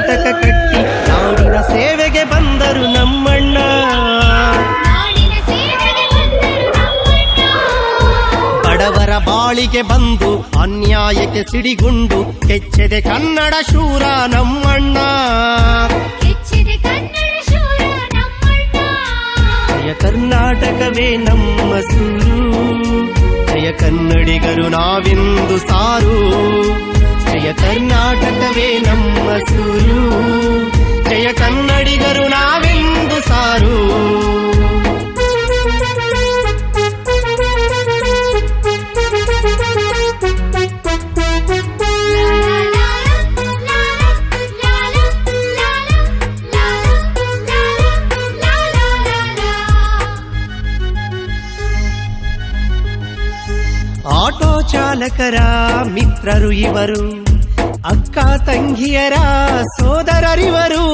ನಾಟಕ ಕಟ್ಟಿ ನಾಡಿನ ಸೇವೆಗೆ ಬಂದರು ನಮ್ಮಣ್ಣ. ಬಡವರ ಬಾಳಿಗೆ ಬಂದು ಅನ್ಯಾಯಕ್ಕೆ ಸಿಡಿಗುಂಡು ಕೆಚ್ಚದೆ ಕನ್ನಡ ಶೂರ ನಮ್ಮಣ್ಣ. ಜಯ ಕರ್ನಾಟಕವೇ ನಮ್ಮ ಸೂರು. ಜಯ ಕನ್ನಡಿಗರು ನಾವೆಂದು ಸಾರು. ಜಯ ಕರ್ನಾಟಕವೇ ಆಟೋ ಚಾಲಕರ ಮಿತ್ರರು ಇವರು ಅಕ್ಕ ತಂಗಿಯರ ಸೋದರರಿವರು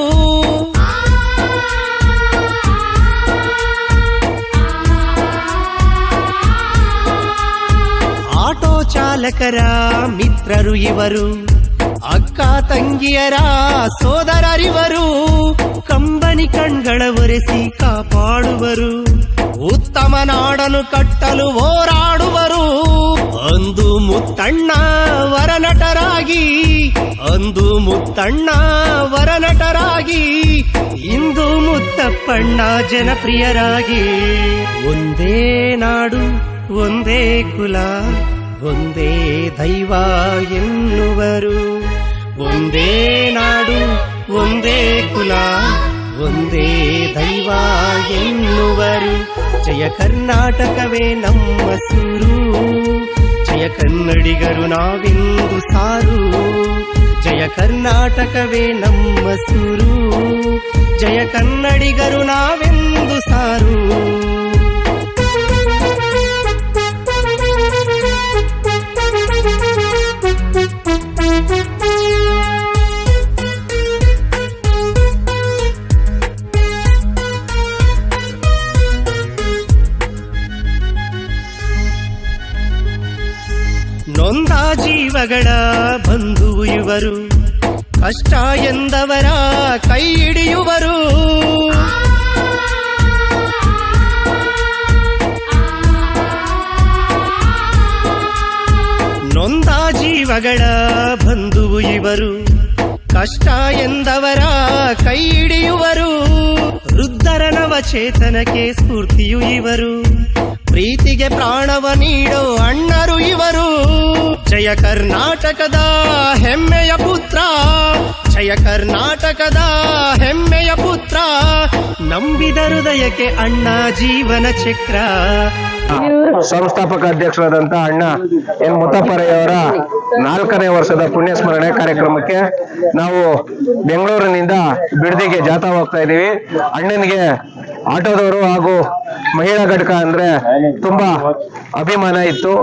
ಆಟೋ ಚಾಲಕರ ಮಿತ್ರರು ಇವರು ಅಕ್ಕ ತಂಗಿಯರ ಸೋದರರಿವರು ಕಂಬನಿ ಕಣ್ಗಳ ಒರೆಸಿ ಕಾಪಾಡುವರು ಉತ್ತಮ ನಾಡನು ಕಟ್ಟಲು ಹೋರಾಡುವರು ಅಂದು ಮುತ್ತಣ್ಣ ವರನಟರಾಗಿ, ಅಂದು ಮುತ್ತಣ್ಣ ವರನಟರಾಗಿ, ಇಂದು ಮುತ್ತಪ್ಪಣ್ಣ ಜನಪ್ರಿಯರಾಗಿ. ಒಂದೇ ನಾಡು, ಒಂದೇ ಕುಲ, ಒಂದೇ ದೈವ ಎನ್ನುವರು. ಒಂದೇ ನಾಡು, ಒಂದೇ ಕುಲ, ಒಂದೇ ದೈವ ಎನ್ನುವರು. ಜಯ ಕರ್ನಾಟಕವೇ ನಮ್ಮ ಸೂರು. ಜಯ ಕನ್ನಡಿಗರು ನಾವೆಂದು ಸಾರು ಜಯ ಕರ್ನಾಟಕವೇ ನಮ್ಮ ಸೂರು ಜಯ ಕನ್ನಡಿಗರು ನಾವೆಂದು ಸಾರು ನೊಂದ ಜೀವಗಳ ಬಂಧು ಇವರು. ಕಷ್ಟ ಎಂದವರ ಕೈ ಹಿಡಿಯುವರು. ನೊಂದ ಜೀವಗಳ ಬಂಧು ಇವರು. ಕಷ್ಟ ಎಂದವರ ಕೈ ಹಿಡಿಯುವರು. ವೃದ್ಧರ ನವಚೇತನಕ್ಕೆ ಸ್ಫೂರ್ತಿಯು ಇವರು. ಪ್ರೀತಿಗೆ ಪ್ರಾಣವ ನೀಡೋ ಅಣ್ಣರು ಇವರು. ಜಯ ಕರ್ನಾಟಕದ ಹೆಮ್ಮೆಯ ಪುತ್ರ. ಜಯ ಕರ್ನಾಟಕದ ಹೆಮ್ಮೆಯ ಪುತ್ರ. ನಂಬಿದ ಹೃದಯಕ್ಕೆ ಅಣ್ಣ ಜೀವನ ಚಕ್ರ. ಸಂಸ್ಥಾಪಕ ಅಧ್ಯಕ್ಷರಾದಂತ ಅಣ್ಣ ಎನ್ ಮುತ್ತಪ್ಪರಯ್ಯವರ ನಾಲ್ಕನೇ ವರ್ಷದ ಪುಣ್ಯ ಸ್ಮರಣೆ ಕಾರ್ಯಕ್ರಮಕ್ಕೆ ನಾವು ಬೆಂಗಳೂರಿನಿಂದ ಬಿಡದಿಗೆ ಜಾಥಾ ಹೋಗ್ತಾ ಇದ್ದೀವಿ. ಅಣ್ಣನಿಗೆ ಆಟೋದವರು ಹಾಗೂ ಮಹಿಳಾ ಘಟಕ ಅಂದ್ರೆ ತುಂಬಾ ಅಭಿಮಾನ ಇತ್ತು.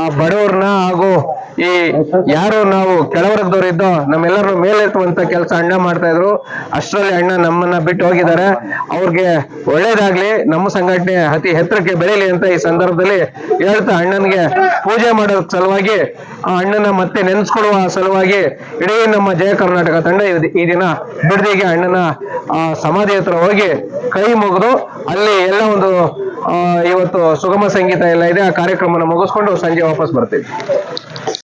ಆ ಬಡವ್ರನ್ನ ಹಾಗೂ ಈ ಯಾರು ನಾವು ಕೆಳವರ್ಗದವ್ರು ಇದ್ದೋ ನಮ್ಮೆಲ್ಲರೂ ಮೇಲೆತ್ತುವಂತ ಕೆಲಸ ಅಣ್ಣ ಮಾಡ್ತಾ ಇದ್ರು. ಅಷ್ಟರಲ್ಲಿ ಅಣ್ಣ ನಮ್ಮನ್ನ ಬಿಟ್ಟು ಹೋಗಿದ್ದಾರೆ. ಅವ್ರಿಗೆ ಒಳ್ಳೇದಾಗ್ಲಿ, ನಮ್ಮ ಸಂಘಟನೆ ಅತಿ ಎತ್ತರಕ್ಕೆ ಬೆಳೀಲಿ ಅಂತ ಈ ಸಂದರ್ಭದಲ್ಲಿ ಹೇಳ್ತಾ ಅಣ್ಣನಿಗೆ ಪೂಜೆ ಮಾಡೋದ್ ಸಲುವಾಗಿ, ಆ ಅಣ್ಣನ ಮತ್ತೆ ನೆನೆಸ್ಕೊಳ್ಳುವ ಸಲುವಾಗಿ ಇಡೀ ನಮ್ಮ ಜಯ ಕರ್ನಾಟಕ ತಂಡ ಈ- ದಿನ ಬಿಡದಿಗೆ ಅಣ್ಣನ, ಆ ಸಮಾಧಿ ಹತ್ರ ಹೋಗಿ ಕೈ ಮುಗಿದು ಅಲ್ಲಿ ಎಲ್ಲ ಒಂದು ಇವತ್ತು ಸುಗಮ ಸಂಗೀತ ಎಲ್ಲ ಇದೆ. ಆ ಕಾರ್ಯಕ್ರಮನ ಮುಗಿಸ್ಕೊಂಡು ಸಂಜೆ ವಾಪಸ್ ಬರ್ತೀವಿ.